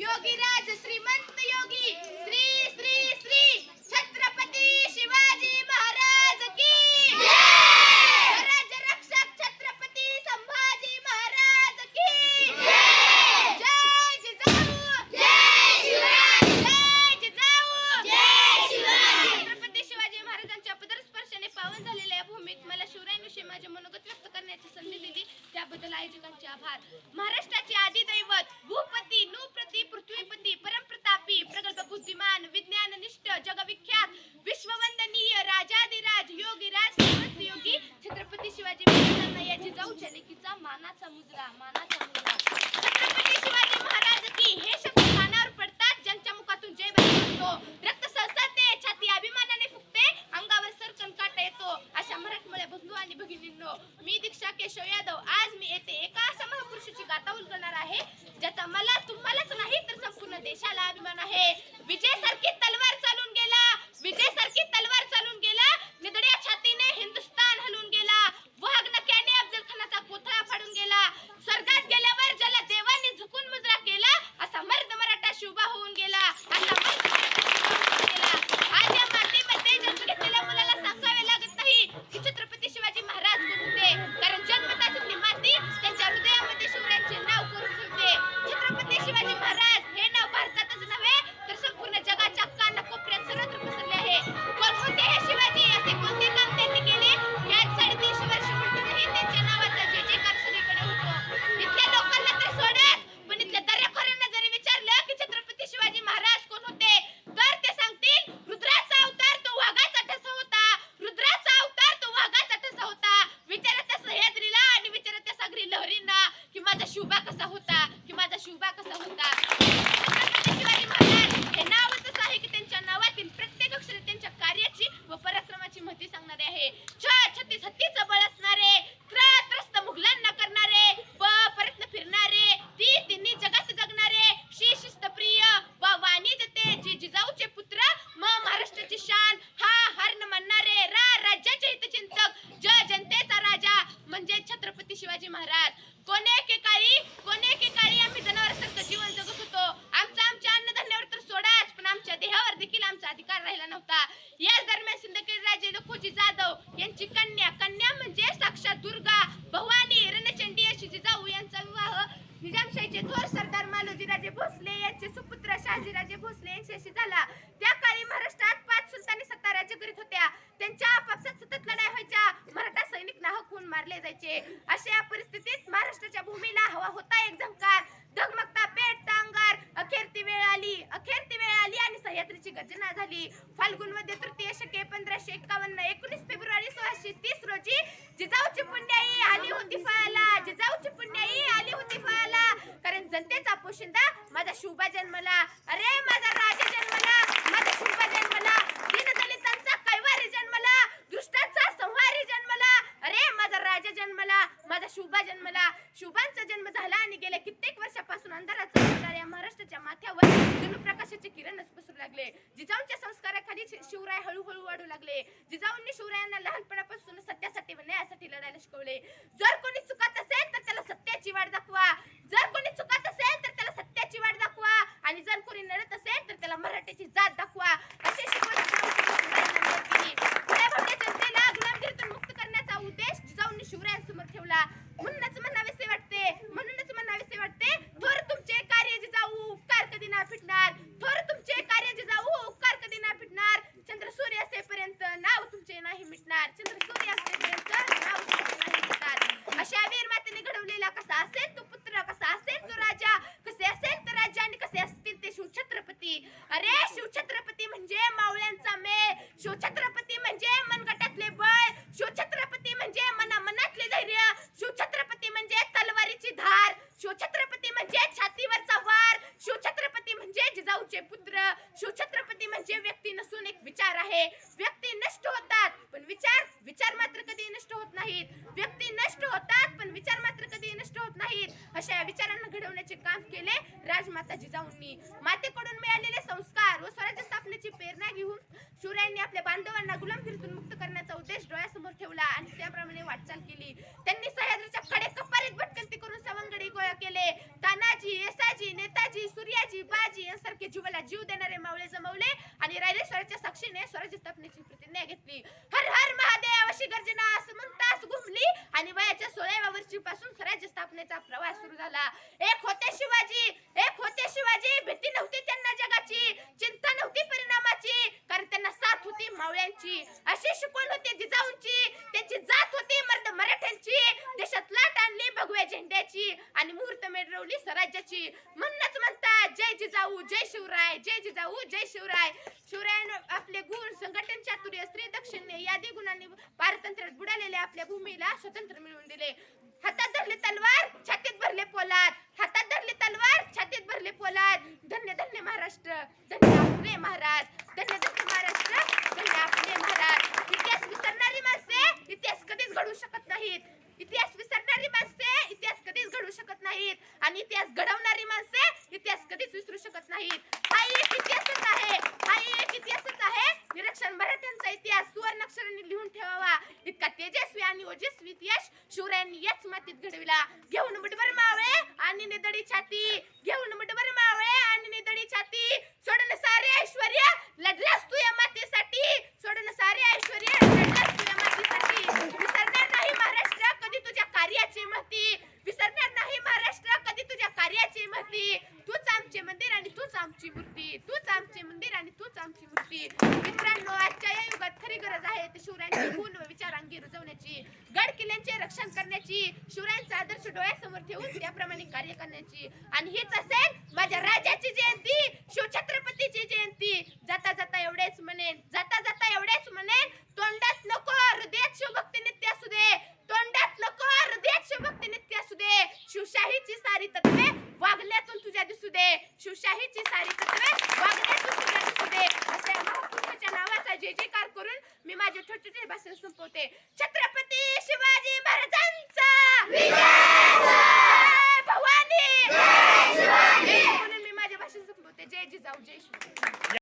योगीराज श्रीमंत योगी श्री श्री श्री छत्रपती शिवाजी महाराज की स्वराज्य रक्षक छत्रपती संभाजी महाराज की जय जिजाऊ जय शिवराय जय जिजाऊ जय शिवराय छत्रपती शिवाजी महाराजांच्या पदस्पर्शाने पावन झालेल्या या भूमीत मला शिवरायांविषयी माझे मनोगत व्यक्त करण्याची संधी दिली त्याबद्दल आयोजकांचे आभार. महाराष्ट्राचे आदिदैवत भूपती नृपती पृथ्वीपती परमप्रतापी प्रगल्भ बुद्धिमान विज्ञान निष्ठ जगविख्यात विश्ववंदनीय राजाधिराज योगीराज श्रीमंत योगी छत्रपती शिवाजी महाराजांना याची जिजाऊच्या लेखीचा मानाचा मुजरा मानाचा मुजरा छत्रपती शिवाजी महाराज की हे शब्द कानावर पडतात ज्यांच्या मुखातून जय बसतो. बंधू आणि भगिनींनो मी दीक्षा केशव यादव. आज मी येथे एका अशा महापुरुषाची गाथा उलगणार आहे ज्याचा मला तुम्हालाच नाही तर संपूर्ण देशाला अभिमान आहे. विजय सारखी तलवार चालून गेला. विजय सारखी तलवार सरदार भोसले यांचे सुपुत्र शहाजीराजे भोसले यांच्याशी झाला. त्या काळी महाराष्ट्रात पाच सुलतानी सत्ता राज्य करीत होत्या. त्यांच्या आपापसात सतत लढाई व्हायच्या. मराठा सैनिक नाहकून मारले जायचे. अशा परिस्थितीत महाराष्ट्राच्या भूमीला हवा होता एक झंकार. धगमगता पेटता अंगार अखेर ती वेळ आली. अखेर ती वेळ आली आणि सह्याद्रीची गर्जना झाली. फाल्गुनमध्ये तृतीय शके पंधराशे एकावन्न एकोणीस फेब्रुवारी सोळाशे तीस रोजी जिजाऊची पुण्याई आली होती फळाला जिजाऊची पुण्याई आली होती फळाला कारण जनतेचा पोशिंदा माझा शुभा जन्मला. अरे माझा राजा जन्मला माझा शुभा जन्मला. दीनदलितांचा कैवारी जन्मला दुष्टांचा संहारी जन्मला. अरे माझा राजा जन्मला माझा शुभा जन्मला. शुभांचा जन्म झाला आणि गेल्या कित्येक वर्षापासून अंधाराचा अंधार या महाराष्ट्राच्या माथ्यावर जणू प्रकाशाचे किरणच पसरू लागले. जिजाऊंच्या संस्काराखाली शिवराय हळूहळू वाढू लागले. जिजाऊंनी शिवरायांना लहानपणापासून सत्यासाठी व न्यायासाठी लढायला शिकवले. जर कोणी चुकात असेल तर त्याला सत्याची वाट दाखवा जर कोणी चुकात असेल तर त्याला सत्याची वाट दाखवा आणि जर कोणी नडत असेल तर त्याला मराठ्याची जात दाखवा असे शिकवण जिजाऊंनी शिवरायांना केली पुढे भरल्या जनतेला गुलामगिरीतून मुक्त करण्याचा उद्देश जिजाऊंनी शिवरायांसमोर ठेवला म्हणूनच म्हणावेसे वाटते म्हणूनच म्हणावेसे वाटते थोर तुमचे कार्य जिजाऊ उपकार कधी ना फिटणार थोर तुमचे कार्य जिजाऊ उपकार कधी ना फिटणार चंद्र सूर्य असेपर्यंत नाव तुमचे नाही मिटणार चंद्र सूर्य असेपर्यंत नाव तुमचे नाही मिटणार अशा वीर मातेने घडवलेला कसा असेल तो पुत्र कसा असेल तो राजा कसे असेल तर राज्य आणि कसे असतील ते शिवछत्रपती अरे शिवछत्रपती म्हणजे मावळ्यांचा मेळ शिवछत्रपती म्हणजे मनगटातले बळ शिवछत्रपती म्हणजे मना मनातले धैर्य शिवछत्रपती म्हणजे तलवारीची धार शिवछत्रपती म्हणजे छातीवरचा वार शिवछत्रपती म्हणजे जिजाऊचे पुत्र शिवछत्रपती म्हणजे व्यक्ती नसून एक विचार आहे. व्यक्ती नष्ट होतात पण विचार विचार मात्र कधी नष्ट होत नाहीत. व्यक्ती नष्ट होतात पण विचार मात्र कधी नष्ट होत नाहीत. अशा या विचारांना घडवण्याचे काम केले राजमाता जिजाऊंनी. मातेकडून मिळालेले बाजी यांसारखे जीवाला जीव देणारे मावळे जमवले आणि राहिले स्वराच्या साक्षीने स्वराज्य स्थापनेची प्रतिज्ञा घेतली. हर हर महादेव अशी गर्जना असमन म्हणतास घुमली आणि वयाच्या सोळाव्या वर्षीपासून स्वराज्य स्थापनेचा प्रवास सुरू झाला. एक होते शिवाजी शिवरायांची म्हणूनच म्हणतात जय जिजाऊ जय शिवराय जय जिजाऊ जय शिवराय. शिवरायानं आपले गुण संघटन चातुर्य स्त्री दक्षिणे यादी गुणांनी पारतंत्र्यात बुडालेल्या आपल्या भूमीला स्वतंत्र मिळवून दिले. हातात धरले तलवार छातीत भरले पोलाद हातात धरले तलवार छातीत भरले पोलाद धन्य धन्य महाराष्ट्र धन्य आपले महाराज धन्य धन्य महाराष्ट्र धन्य आपले महाराज इतिहास विसरणारी माणसे इतिहास कधीच घडू शकत नाहीत इतिहास विसरणारी माणसे इतिहास कधीच घडू शकत नाहीत आणि इतिहास घडवणारी माणसे इतिहास कधीच विसरू शकत नाहीत. हा एक इतिहासच आहे. हा एक इतिहासच आहे. निरक्षर मराठ्यांचा इतिहास सुवर्णाक्षरांनी लिहून ठेवावा. इतका तेजस्वी आणि ओजस्वी इतिहास शिवरायांनी याच मातीत घडविला. घेऊन मुठभर मावळे आणि निदडी छाती. घेऊन मुठभर मावळे आणि निदडी छाती. सोडून सारे ऐश्वर्य लढलास तू या मातीसाठी. सोडून सारे ऐश्वर्य लढलास तू या मातीसाठी. आहे ते विचारांगी रुजवण्याची गड किल्ल्यांचे रक्षण करण्याची शिवरायांचा आदर्श डोळ्यासमोर ठेवून त्याप्रमाणे कार्य करण्याची. आणि हीच असेल माझ्या राजाची जयंती शिवछत्रपतीची जयंती. जाता जाता एवढेच म्हणेन जाता जाता एवढेच म्हणेन तोंडात नको हृदयात शिवभक्ती नित्य असू दे. तोंडात नको हृदयात शिवभक्ती नित्य असू दे. शिवशाहीची सारी तत्वे वागल्यातून तुझ्या दिसू दे. शिवशाहीची सारी तत्वे वागण्यातून तुझ्या दिसू दे अशा या महापुरुषाच्या नावाचा जय जयकार करून माझे छोटे छोटे भाषण संपवते. छत्रपती शिवाजी महाराज